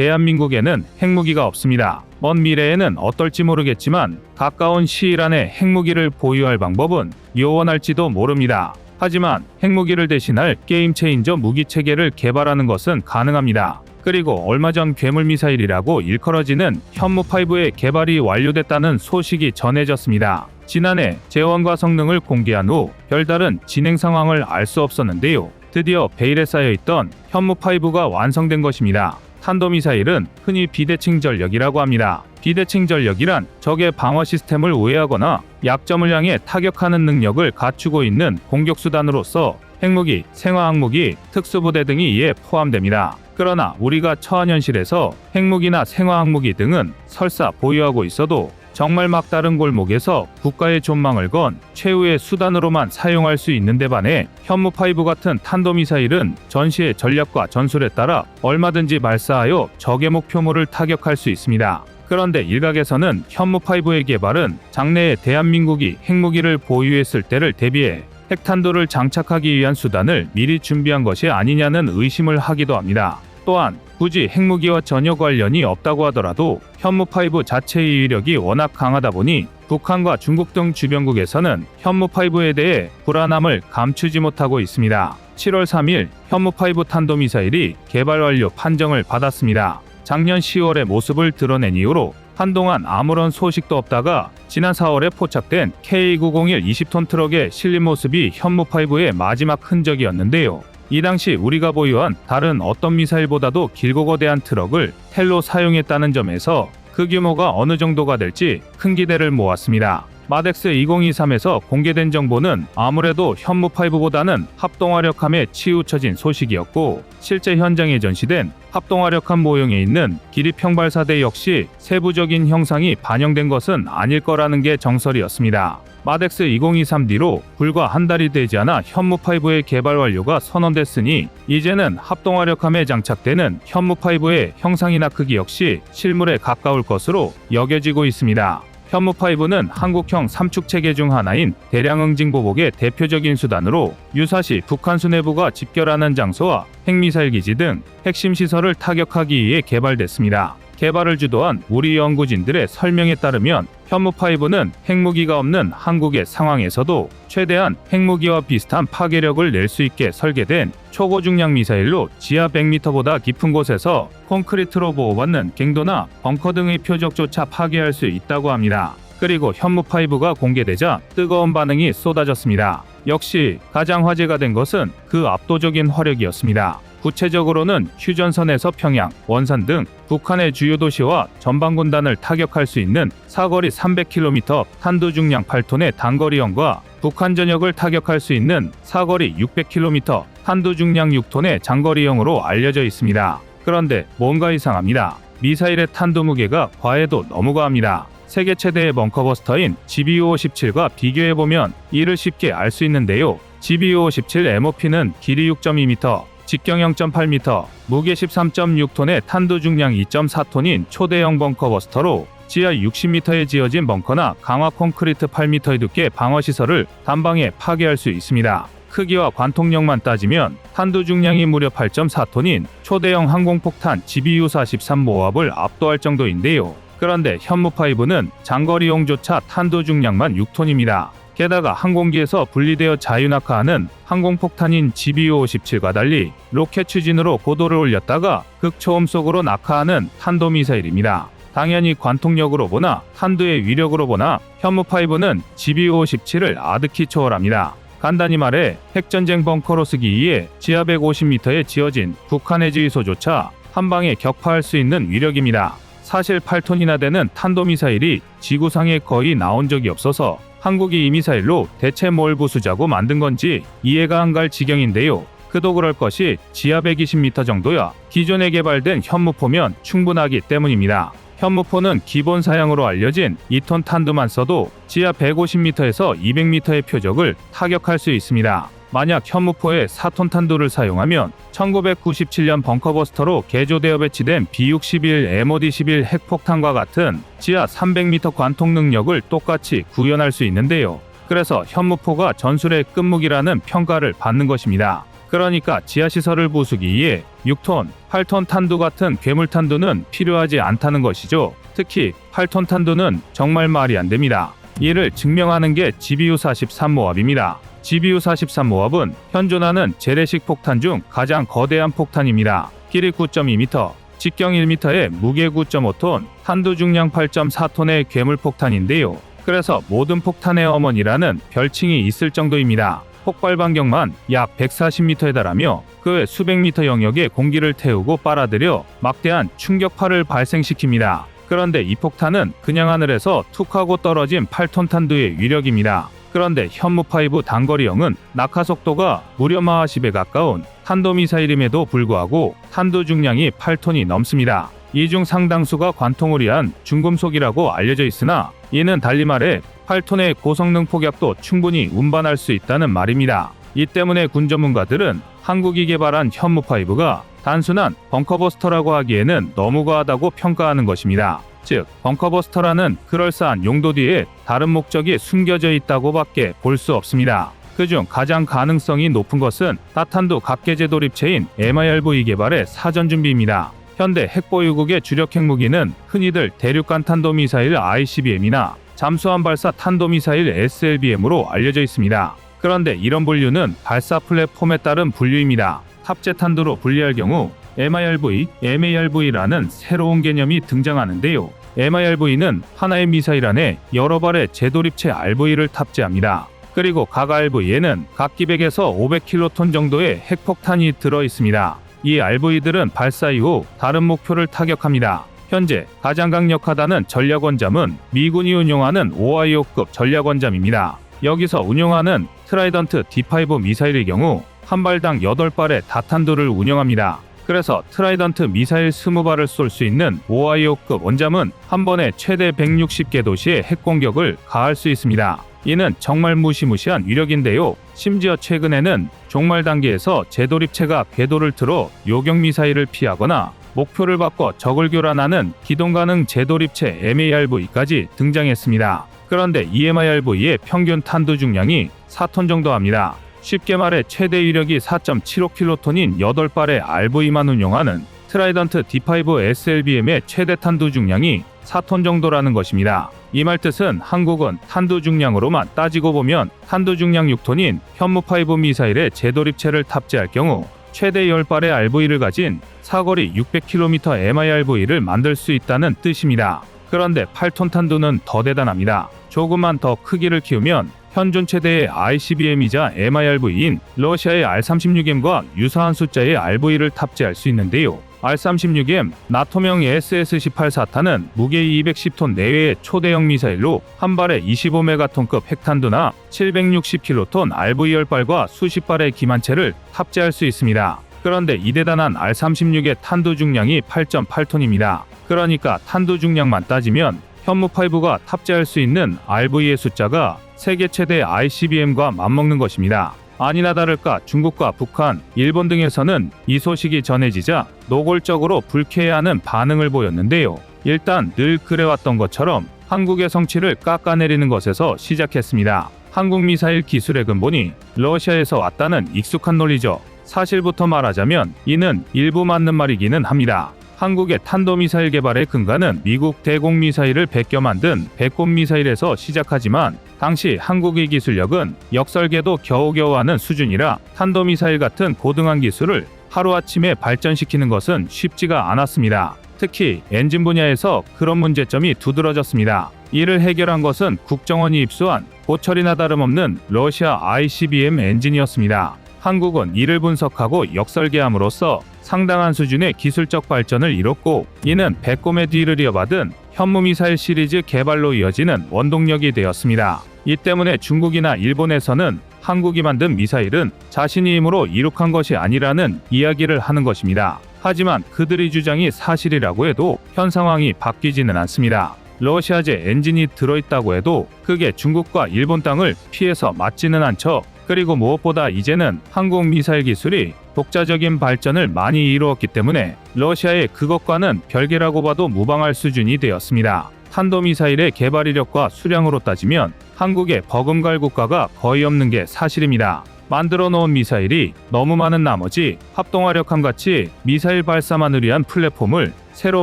대한민국에는 핵무기가 없습니다. 먼 미래에는 어떨지 모르겠지만 가까운 시일 안에 핵무기를 보유할 방법은 요원할지도 모릅니다. 하지만 핵무기를 대신할 게임 체인저 무기 체계를 개발하는 것은 가능합니다. 그리고 얼마 전 괴물 미사일이라고 일컬어지는 현무5의 개발이 완료됐다는 소식이 전해졌습니다. 지난해 재원과 성능을 공개한 후 별다른 진행 상황을 알 수 없었는데요. 드디어 베일에 쌓여 있던 현무5가 완성된 것입니다. 탄도미사일은 흔히 비대칭 전력이라고 합니다. 비대칭 전력이란 적의 방어 시스템을 우회하거나 약점을 향해 타격하는 능력을 갖추고 있는 공격 수단으로서 핵무기, 생화학무기, 특수부대 등이 이에 포함됩니다. 그러나 우리가 처한 현실에서 핵무기나 생화학무기 등은 설사 보유하고 있어도 정말 막다른 골목에서 국가의 존망을 건 최후의 수단으로만 사용할 수 있는 데 반해 현무5 같은 탄도미사일은 전시의 전략과 전술에 따라 얼마든지 발사하여 적의 목표물을 타격할 수 있습니다. 그런데 일각에서는 현무5의 개발은 장래에 대한민국이 핵무기를 보유했을 때를 대비해 핵탄두를 장착하기 위한 수단을 미리 준비한 것이 아니냐는 의심을 하기도 합니다. 또한 굳이 핵무기와 전혀 관련이 없다고 하더라도 현무5 자체의 위력이 워낙 강하다 보니 북한과 중국 등 주변국에서는 현무5에 대해 불안함을 감추지 못하고 있습니다. 7월 3일 현무5 탄도미사일이 개발 완료 판정을 받았습니다. 작년 10월의 모습을 드러낸 이후로 한동안 아무런 소식도 없다가 지난 4월에 포착된 K901 20톤 트럭의 실린 모습이 현무5의 마지막 흔적이었는데요. 이 당시 우리가 보유한 다른 어떤 미사일보다도 길고 거대한 트럭을 텔로 사용했다는 점에서 그 규모가 어느 정도가 될지 큰 기대를 모았습니다. 마덱스 2023에서 공개된 정보는 아무래도 현무5보다는 합동화력함에 치우쳐진 소식이었고 실제 현장에 전시된 합동화력함 모형에 있는 길이 평발사대 역시 세부적인 형상이 반영된 것은 아닐 거라는 게 정설이었습니다. 마덱스 2023D로 불과 한 달이 되지 않아 현무5의 개발 완료가 선언됐으니 이제는 합동화력함에 장착되는 현무5의 형상이나 크기 역시 실물에 가까울 것으로 여겨지고 있습니다. 현무5는 한국형 삼축 체계 중 하나인 대량응징 보복의 대표적인 수단으로 유사시 북한 수뇌부가 집결하는 장소와 핵미사일 기지 등 핵심 시설을 타격하기 위해 개발됐습니다. 개발을 주도한 우리 연구진들의 설명에 따르면 현무5는 핵무기가 없는 한국의 상황에서도 최대한 핵무기와 비슷한 파괴력을 낼 수 있게 설계된 초고중량 미사일로 지하 100m보다 깊은 곳에서 콘크리트로 보호받는 갱도나 벙커 등의 표적조차 파괴할 수 있다고 합니다. 그리고 현무5가 공개되자 뜨거운 반응이 쏟아졌습니다. 역시 가장 화제가 된 것은 그 압도적인 화력이었습니다. 구체적으로는 휴전선에서 평양, 원산 등 북한의 주요 도시와 전방군단을 타격할 수 있는 사거리 300km 탄두 중량 8톤의 단거리형과 북한 전역을 타격할 수 있는 사거리 600km 탄두 중량 6톤의 장거리형으로 알려져 있습니다. 그런데 뭔가 이상합니다. 미사일의 탄두 무게가 과해도 너무 과합니다. 세계 최대의 벙커버스터인 GBU-57과 비교해보면 이를 쉽게 알 수 있는데요. GBU-57 MOP는 길이 6.2m, 직경 0.8m, 무게 13.6톤의 탄두 중량 2.4톤인 초대형 벙커 버스터로 지하 60m에 지어진 벙커나 강화 콘크리트 8m의 두께 방어 시설을 단방에 파괴할 수 있습니다. 크기와 관통력만 따지면 탄두 중량이 무려 8.4톤인 초대형 항공폭탄 GBU-43 모압을 압도할 정도인데요. 그런데 현무5는 장거리용조차 탄두 중량만 6톤입니다. 게다가 항공기에서 분리되어 자유낙하하는 항공폭탄인 GBU-57과 달리 로켓 추진으로 고도를 올렸다가 극초음 속으로 낙하하는 탄도미사일입니다. 당연히 관통력으로 보나 탄두의 위력으로 보나 현무5는 GBU-57을 아득히 초월합니다. 간단히 말해 핵전쟁 벙커로 쓰기 위해 지하 150m에 지어진 북한의 지휘소조차 한 방에 격파할 수 있는 위력입니다. 사실 8톤이나 되는 탄도미사일이 지구상에 거의 나온 적이 없어서 한국이 이 미사일로 대체 뭘 부수자고 만든 건지 이해가 안 갈 지경인데요. 그도 그럴 것이 지하 120m 정도야 기존에 개발된 현무포면 충분하기 때문입니다. 현무포는 기본 사양으로 알려진 2톤 탄두만 써도 지하 150m에서 200m의 표적을 타격할 수 있습니다. 만약 현무포에 4톤 탄두를 사용하면 1997년 벙커버스터로 개조되어 배치된 B-61 MOD-11 핵폭탄과 같은 지하 300m 관통 능력을 똑같이 구현할 수 있는데요. 그래서 현무포가 전술의 끝무기라는 평가를 받는 것입니다. 그러니까 지하시설을 부수기 위해 6톤, 8톤 탄두 같은 괴물 탄두는 필요하지 않다는 것이죠. 특히 8톤 탄두는 정말 말이 안 됩니다. 이를 증명하는 게 GBU-43 모합입니다. GBU-43모합은 현존하는 재래식 폭탄 중 가장 거대한 폭탄입니다. 길이 9.2m, 직경 1m에 무게 9.5톤, 탄두 중량 8.4톤의 괴물 폭탄인데요. 그래서 모든 폭탄의 어머니라는 별칭이 있을 정도입니다. 폭발 반경만 약 140m에 달하며 그 외 수백 미터 영역에 공기를 태우고 빨아들여 막대한 충격파를 발생시킵니다. 그런데 이 폭탄은 그냥 하늘에서 툭 하고 떨어진 8톤 탄두의 위력입니다. 그런데 현무5 단거리형은 낙하 속도가 무려 마하 10에 가까운 탄도미사일임에도 불구하고 탄두 중량이 8톤이 넘습니다. 이 중 상당수가 관통을 위한 중금속이라고 알려져 있으나 이는 달리 말해 8톤의 고성능 폭약도 충분히 운반할 수 있다는 말입니다. 이 때문에 군 전문가들은 한국이 개발한 현무5가 단순한 벙커버스터라고 하기에는 너무 과하다고 평가하는 것입니다. 즉, 벙커버스터라는 그럴싸한 용도 뒤에 다른 목적이 숨겨져 있다고 밖에 볼 수 없습니다. 그중 가장 가능성이 높은 것은 따탄도 각계제 돌입체인 MIRV 개발의 사전 준비입니다. 현대 핵보유국의 주력 핵무기는 흔히들 대륙간 탄도미사일 ICBM이나 잠수함 발사 탄도미사일 SLBM으로 알려져 있습니다. 그런데 이런 분류는 발사 플랫폼에 따른 분류입니다. 탑재 탄두로 분리할 경우 MIRV, MARV라는 새로운 개념이 등장하는데요. MIRV는 하나의 미사일 안에 여러 발의 재돌입체 RV를 탑재합니다. 그리고 각 RV에는 각 기백에서 500킬로톤 정도의 핵폭탄이 들어 있습니다. 이 RV들은 발사 이후 다른 목표를 타격합니다. 현재 가장 강력하다는 전략원잠은 미군이 운용하는 오하이오급 전략원잠입니다. 여기서 운용하는 트라이던트 D5 미사일의 경우 한 발당 8발의 다탄두를 운영합니다. 그래서 트라이던트 미사일 20발을 쏠 수 있는 오하이오급 원잠은 한 번에 최대 160개 도시에 핵공격을 가할 수 있습니다. 이는 정말 무시무시한 위력인데요. 심지어 최근에는 종말 단계에서 재돌입체가 궤도를 틀어 요격 미사일을 피하거나 목표를 바꿔 적을 교란하는 기동 가능 재돌입체 MARV까지 등장했습니다. 그런데 EMIRV의 평균 탄두 중량이 4톤 정도 합니다. 쉽게 말해 최대 위력이 4.75킬로톤인 8발의 RV만 운용하는 트라이던트 D5 SLBM의 최대 탄두 중량이 4톤 정도라는 것입니다. 이 말 뜻은 한국은 탄두 중량으로만 따지고 보면 탄두 중량 6톤인 현무5 미사일의 재돌입체를 탑재할 경우 최대 10발의 RV를 가진 사거리 600km MIRV를 만들 수 있다는 뜻입니다. 그런데 8톤 탄두는 더 대단합니다. 조금만 더 크기를 키우면 현존 최대의 ICBM이자 MIRV인 러시아의 R36M과 유사한 숫자의 RV를 탑재할 수 있는데요. R36M 나토명 SS-18 사탄은 무게 210톤 내외의 초대형 미사일로 한 발에 25메가톤급 핵탄두나 760킬로톤 RV10발과 수십 발의 기만체를 탑재할 수 있습니다. 그런데 이 대단한 R36의 탄두 중량이 8.8톤입니다. 그러니까 탄두 중량만 따지면 현무5가 탑재할 수 있는 RV의 숫자가 세계 최대 ICBM과 맞먹는 것입니다. 아니나 다를까 중국과 북한, 일본 등에서는 이 소식이 전해지자 노골적으로 불쾌해하는 반응을 보였는데요. 일단 늘 그래왔던 것처럼 한국의 성취를 깎아내리는 것에서 시작했습니다. 한국 미사일 기술의 근본이 러시아에서 왔다는 익숙한 논리죠. 사실부터 말하자면 이는 일부 맞는 말이기는 합니다. 한국의 탄도미사일 개발의 근간은 미국 대공미사일을 베껴 만든 백곰미사일에서 시작하지만 당시 한국의 기술력은 역설계도 겨우겨우 하는 수준이라 탄도미사일 같은 고등한 기술을 하루아침에 발전시키는 것은 쉽지가 않았습니다. 특히 엔진 분야에서 그런 문제점이 두드러졌습니다. 이를 해결한 것은 국정원이 입수한 고철이나 다름없는 러시아 ICBM 엔진이었습니다. 한국은 이를 분석하고 역설계함으로써 상당한 수준의 기술적 발전을 이뤘고 이는 배꼽의 뒤를 이어받은 현무미사일 시리즈 개발로 이어지는 원동력이 되었습니다. 이 때문에 중국이나 일본에서는 한국이 만든 미사일은 자신이 힘으로 이룩한 것이 아니라는 이야기를 하는 것입니다. 하지만 그들의 주장이 사실이라고 해도 현 상황이 바뀌지는 않습니다. 러시아제 엔진이 들어있다고 해도 그게 중국과 일본 땅을 피해서 맞지는 않죠. 그리고 무엇보다 이제는 한국 미사일 기술이 독자적인 발전을 많이 이루었기 때문에 러시아의 그것과는 별개라고 봐도 무방할 수준이 되었습니다. 탄도미사일의 개발 이력과 수량으로 따지면 한국의 버금갈 국가가 거의 없는 게 사실입니다. 만들어 놓은 미사일이 너무 많은 나머지 합동화력함 같이 미사일 발사만을 위한 플랫폼을 새로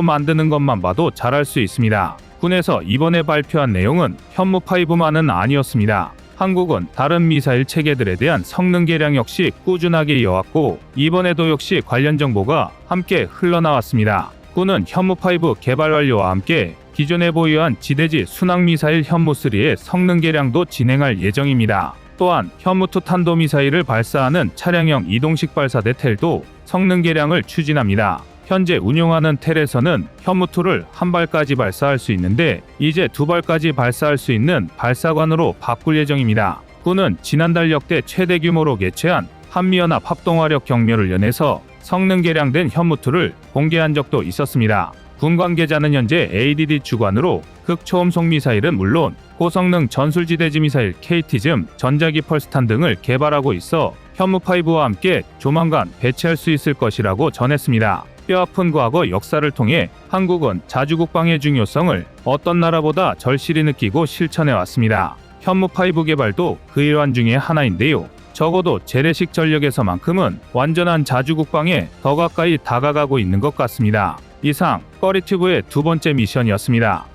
만드는 것만 봐도 잘할 수 있습니다. 군에서 이번에 발표한 내용은 현무5만은 아니었습니다. 한국은 다른 미사일 체계들에 대한 성능 개량 역시 꾸준하게 이어왔고 이번에도 역시 관련 정보가 함께 흘러나왔습니다. 군은 현무5 개발 완료와 함께 기존에 보유한 지대지 순항 미사일 현무3의 성능 개량도 진행할 예정입니다. 또한 현무2 탄도미사일을 발사하는 차량형 이동식 발사대 텔도 성능 개량을 추진합니다. 현재 운용하는 텔에서는 현무2를 한 발까지 발사할 수 있는데 이제 두 발까지 발사할 수 있는 발사관으로 바꿀 예정입니다. 군은 지난달 역대 최대 규모로 개최한 한미연합 합동화력 경매를 연해서 성능 개량된 현무2를 공개한 적도 있었습니다. 군 관계자는 현재 ADD 주관으로 극초음속 미사일은 물론 고성능 전술지대지 미사일 KT즘, 전자기 펄스탄 등을 개발하고 있어 현무5와 함께 조만간 배치할 수 있을 것이라고 전했습니다. 뼈아픈 과거 역사를 통해 한국은 자주국방의 중요성을 어떤 나라보다 절실히 느끼고 실천해 왔습니다. 현무5 개발도 그 일환 중의 하나인데요. 적어도 재래식 전력에서만큼은 완전한 자주국방에 더 가까이 다가가고 있는 것 같습니다. 이상 꺼리튜브의 두 번째 미션이었습니다.